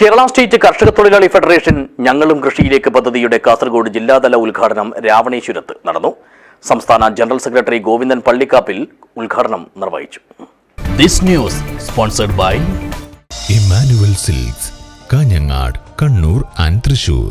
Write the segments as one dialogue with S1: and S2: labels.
S1: Kerala state കർഷക തൊഴിലാളി federation ഞങ്ങളും കൃഷിയിലേക്ക് പദ്ധതിയുടെ കാസർഗോഡ് ജില്ലാതല ഉദ്ഘാടനം രാവണേശ്വരത്ത് നടന്നു. സംസ്ഥാന ജനറൽ സെക്രട്ടറി ഗോവിന്ദൻ പള്ളിക്കാപ്പിൽ ഉദ്ഘാടനം നിർവഹിച്ചു. This news sponsored by
S2: Emmanuel Silks Kanhangad Kannur and Thrissur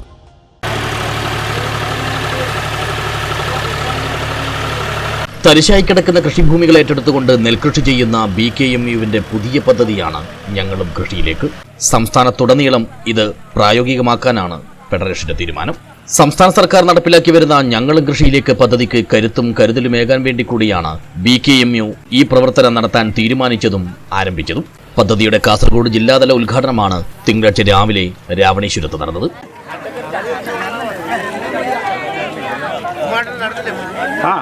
S1: തരിശായി കിടക്കുന്ന കൃഷിഭൂമികൾ ഏറ്റെടുത്തുകൊണ്ട് നെൽകൃഷി ചെയ്യുന്ന ബി കെ എം യുവിന്റെ പുതിയ പദ്ധതിയാണ് ഞങ്ങളും കൃഷിയിലേക്ക്. സംസ്ഥാനത്തുടനീളം ഇത് പ്രായോഗികമാക്കാനാണ് ഫെഡറേഷന്റെ തീരുമാനം. സംസ്ഥാന സർക്കാർ നടപ്പിലാക്കി വരുന്ന ഞങ്ങളും കൃഷിയിലേക്ക് പദ്ധതിക്ക് കരുത്തും കരുതലുമേകാൻ വേണ്ടി കൂടിയാണ് ബി കെ എം യു ഈ പ്രവർത്തനം നടത്താൻ തീരുമാനിച്ചതും ആരംഭിച്ചതും. പദ്ധതിയുടെ കാസർഗോഡ് ജില്ലാതല ഉദ്ഘാടനമാണ് തിങ്കളാഴ്ച രാവിലെ രാവണേശ്വരത്ത് നടന്നത്.
S3: ആ.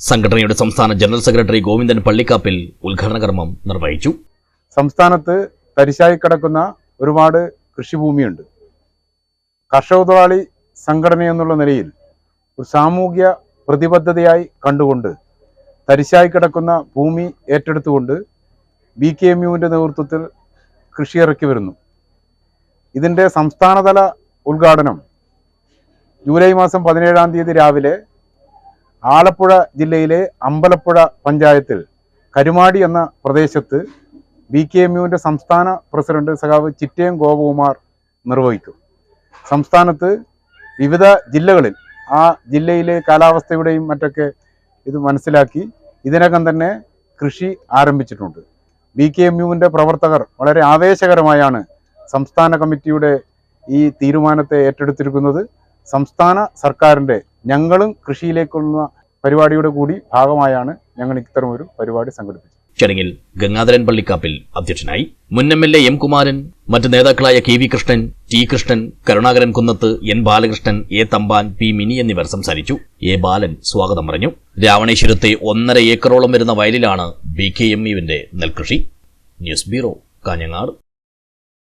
S1: സംഘടനയുടെ സംസ്ഥാന ജനറൽ സെക്രട്ടറി ഗോവിന്ദൻ പള്ളിക്കാപ്പിൽ ഉദ്ഘാടന കർമ്മം നിർവഹിച്ചു.
S4: സംസ്ഥാനത്ത് തരിശായി കിടക്കുന്ന ഒരുപാട് കൃഷിഭൂമിയുണ്ട്. കർഷക തൊഴിലാളി സംഘടന എന്നുള്ള നിലയിൽ ഒരു സാമൂഹ്യ പ്രതിബദ്ധതയായി കണ്ടുകൊണ്ട് തരിശായി കിടക്കുന്ന ഭൂമി ഏറ്റെടുത്തുകൊണ്ട് ബി കെ എം യുവിന്റെ നേതൃത്വത്തിൽ കൃഷി ഇറക്കി വരുന്നു. ഇതിന്റെ സംസ്ഥാനതല ഉദ്ഘാടനം ജൂലൈ മാസം പതിനേഴാം തീയതി രാവിലെ ആലപ്പുഴ ജില്ലയിലെ അമ്പലപ്പുഴ പഞ്ചായത്തിൽ കരുമാടി എന്ന പ്രദേശത്ത് ബി കെ എം യുവിന്റെ സംസ്ഥാന പ്രസിഡന്റ് സഖാവ് ചിറ്റയം ഗോപകുമാർ നിർവഹിക്കും. സംസ്ഥാനത്ത് വിവിധ ജില്ലകളിൽ ആ ജില്ലയിലെ കാലാവസ്ഥയുടെയും മറ്റൊക്കെ ഇത് മനസ്സിലാക്കി ഇതിനകം തന്നെ കൃഷി ആരംഭിച്ചിട്ടുണ്ട്. ബി കെ എം യുവിന്റെ പ്രവർത്തകർ വളരെ ആവേശകരമായാണ് സംസ്ഥാന കമ്മിറ്റിയുടെ ഈ തീരുമാനത്തെ ഏറ്റെടുത്തിരിക്കുന്നത്. സംസ്ഥാന സർക്കാരിന്റെ ഞങ്ങളും കൃഷിയിലേക്കുള്ള പരിപാടിയുടെ കൂടി ഭാഗമായാണ് ഞങ്ങൾ ഇത്തരമൊരു പരിപാടി സംഘടിപ്പിച്ചത്.
S1: ചടങ്ങിൽ ഗംഗാധരൻ പള്ളിക്കാപ്പിൽ അധ്യക്ഷനായി മുൻ M L A M Kumaran മറ്റ് നേതാക്കളായ K V Krishnan T Krishnan Karunakaran Kunnath N Balakrishnan A Thampan P Mini എന്നിവർ സംസാരിച്ചു. എ ബാലൻ സ്വാഗതം പറഞ്ഞു. രാവണേശ്വരത്തെ ഒന്നര ഏക്കറോളം വരുന്ന വയലിലാണ് ബി കെ എം യുവിന്റെ നെൽകൃഷി ന്യൂസ് ബ്യൂറോ കാഞ്ഞങ്ങാട്